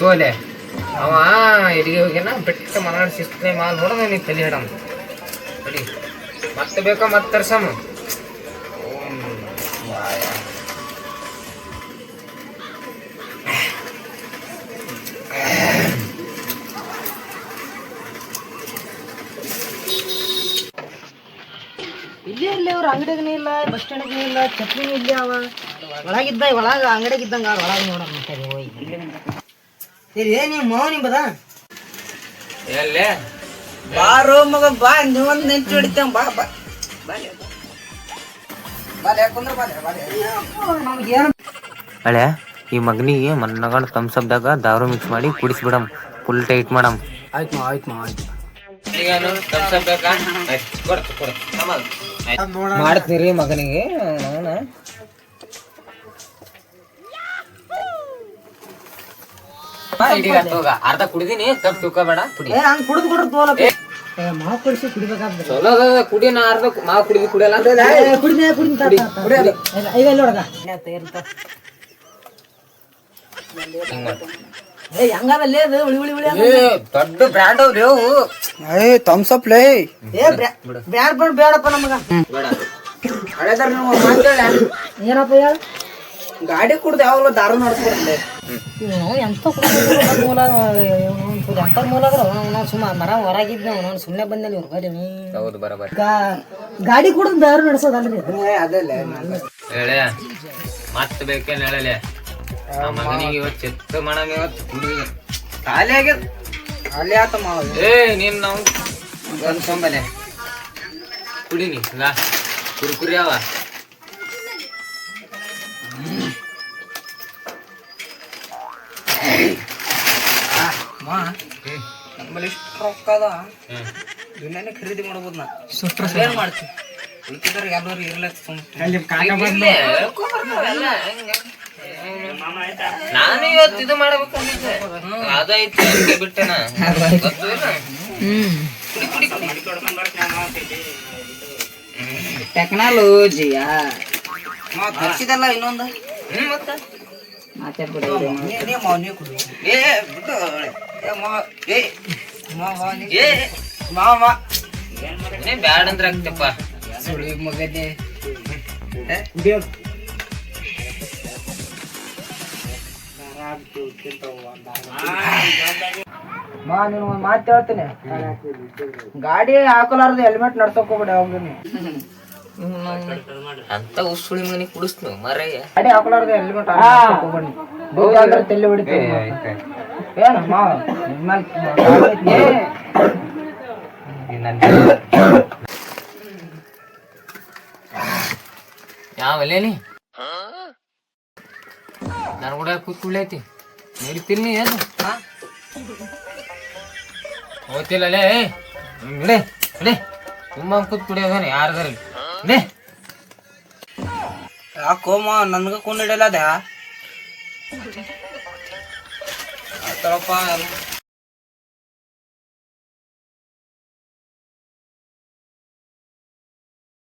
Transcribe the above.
ತೋಲೆ. ಅವ ಇಲ್ಲಿಗೆ ಹೋಗ್ಯಾನ ಬಿಟ್ಟ ಮನಾಡ್ ಶಿಸ್ತನೆ ಮಾಲ್ ನೋಡೋದ ನೀ ತಲೆ ಹಿಡಮ್ ನೋಡಿ ಮತ್ತೆ ಬೇಕಾ ಮತ್ತೆ ತರ್ಸಮ್ಮ. ಇಲ್ಲಿ ಇಲ್ಲಿ ಅವ್ರ ಅಂಗಡಿಗೂ ಇಲ್ಲ, ಬಸ್ ಸ್ಟ್ಯಾಂಡ್ಗೂ ಇಲ್ಲ, ಚಟ್ನಿನೂ ಇಲ್ಲಿ ಅವ. ಒಳಗಿದ್ದ, ಒಳಗ ಅಂಗಡಿಗೆ ಇದ್ದಂಗ ಒಳಗೆ ನೋಡೋಣ ಹೋಗಿ. ಸರಿ ಏ ನೀವು ಮಾವ ನಿಂಬದ ಎಲ್ಲೇ? ಬಾರೋ ಮಗ ಬಾ ನೀವೊಂದು ನೆಂಟು ಹಿಡಿತೇವೆ ಬಾ ಬಾ. ನಮ್ಗೇನು ಹಳೆ ಈ ಮಗನಿಗೆ ಮನ್ನಗಳ ತಮ್ಸಬ್ದಾಗ ದಾರು ಮಿಕ್ಸ್ ಮಾಡಿ ಕುಡಿಸ್ಬಿಡಮ್ ಫುಲ್ ಟೈಟ್ ಮಾಡಮ್. ಆಯ್ತು ಮಾ ಆಯ್ತು ಮಾ ಆಯ್ತು. ಮಾಡ್ತೀರಿ ಮಗನಿಗೆ. ಅರ್ಧ ಕುಡಿದೀನಿ ಸ್ವಲ್ಪ ತೂಕ ಬೇಡ ಕುಡಿ. ಏ ಹಂಗೆ ಕುಡಿದು ಕೊಡ್ರಿ ತೋಲಪ್ಪ ಮಾವು ಕುಡಿಸಿ ಕುಡಿಬೇಕಾದ್ರೆ ಚಲೋ ಅದ ಕುಡಿ ನಾ ಅರ್ಧ ಮಾವು ಕುಡಿದು ಕುಡಿಯಲ್ಲ ಕುಡಿದ ಕುಡಿದ ಈಗ ಇಲ್ಲಿ ನೋಡಗ ಏ ಹೆಂಗದಲ್ಲಿ ಅದು ಉಳಿ ಉಳಿ ಉಳಿ ಏ ದೊಡ್ಡ ಬ್ರ್ಯಾಂಡ್ ಅವ್ರಿ ಅವು. ಏ ಥಮ್ಸ್ ಅಪ್ ಲೇ. ಏ ಬೇಡಪ್ಪ ನಮಗ. ಬೇಡ. ಹಳೆದಾರ ನೀವು ಮಾತಾಡ ಏನಪ್ಪ ಹೇಳ? ಗಾಡಿ ಕುಡ್ದು ಯಾವಾಗಲೂ ದಾರು ನಡ್ಸ್ಬಿಡ್ತೆ ಇವನು ಎಂತ ಮೂಲ ಎಂತ ಮೂಲ ಸುಮ್ಮ ಮರ ಸುಮ್ಮನೆ ಬಂದೆ ಇವ್ರ ಗಾಡಿ ಹೌದು ಬರಬರ. ಗಾಡಿ ಕುಡಿದು ದಾರು ನಡೆಸೋದಲ್ರಿ ಅದಲ್ಲ. ಹೇಳೆ ಮತ್ತೆ ಬೇಕೇನು ಹೇಳಲೆ? ಆ ಮಗನಿಗೆ ಇವತ್ತು ಚೆತ್ತ ಮಾಡಂಗ ಇವತ್ತು ಕುಡಿ ಖಾಲಿ ಆಗ್ಯದ. ಖಾಲಿ ಆತ ಮಾವ ಏ ನೀನ್ ನಾವು ಒಂದ್ ಸೊಂಬಲೆ. ಕುಡಿನಿ ಲಾ. ಕುರ್ಕುರಿ ಅವ. ನಮ್ಮಲ್ಲಿ ಇಷ್ಟು ರೊಕ್ಕ ಅದ ದುನಿಯಾನೇ ಖರೀದಿ ಮಾಡ್ಬೋದು ನಾ. ಏನ್ ಮಾಡ್ತಿ? ಉಳ್ಕಿದಾರ ಎಲ್ಲರೂ ಇರ್ಲತ್ತ ಸುಮ್ಮನೆ ನಾನು ಇವತ್ತು ಇದು ಮಾಡ್ಬೇಕಂದಿದ್ದೆ ಅದೈತಿ ಅದಕ್ಕೆ ಬಿಟ್ಟೆನ ಟೆಕ್ನಾಲಜಿಯಾ ಮಾ ತರ್ಸಿದಲ್ಲ ಇನ್ನೊಂದು? ಮತ್ತೆ? ಮಾತಾಡ್ಬಿಡ. ನೀ ನೀ ಕುಡಿ. ಏ ಬಿಟ್ಟು ಏ. ಏ ಮಾವ. ನೀ ಏ ಮಾವ ಏ ಬ್ಯಾಡ ಅಂದ್ರೆ ಆಗ್ತಪ್ಪ. ಸುಳಿ ಮಗನೇ. ಮಾ ನೀನು ಒಂದು ಮಾತು ಹೇಳ್ತೀನಿ. ಗಾಡಿ ಹಾಕೋಲಾರ್ದು ಹೆಲ್ಮೆಟ್ ನಡ್ಸಕ್ ಹೋಗ್ಬೇಡ ನೀ. ಅಂತ ಉಸುಳಿ ಮನಿ ಕುಡಿಸ್ನು ಮರಯ್ಯ. ಗಾಡಿ ಹಾಕೋಲಾರ್ದು ಹೆಲ್ಮೆಟ್ ಹೋಗ್ಬೇಡಿ. ತಲೆ ಹೊಡಿತೀವಿ. ಏನು ಮಾ ಯಾವಲ್ಲೇನಿ ನಾನು ಕೂಡ ಕೂತ್ ಕುಳ್ಳೈತಿ ನಡೀತೀನಿ ಏನು? ಹೋಗ್ತಿಲ್ಲ ಇಡೆ ಇಡೆ ತುಂಬ ಕೂತ್ ಕುಡಿಯೋದಾನೆ ಯಾರ್ದಾರ ಇಡೆ ಯಾಕೋಮ ನನ್ಗ ಕೊಂಡಿಡಲ್ಲ ಅದ ಆತಳಪ್ಪ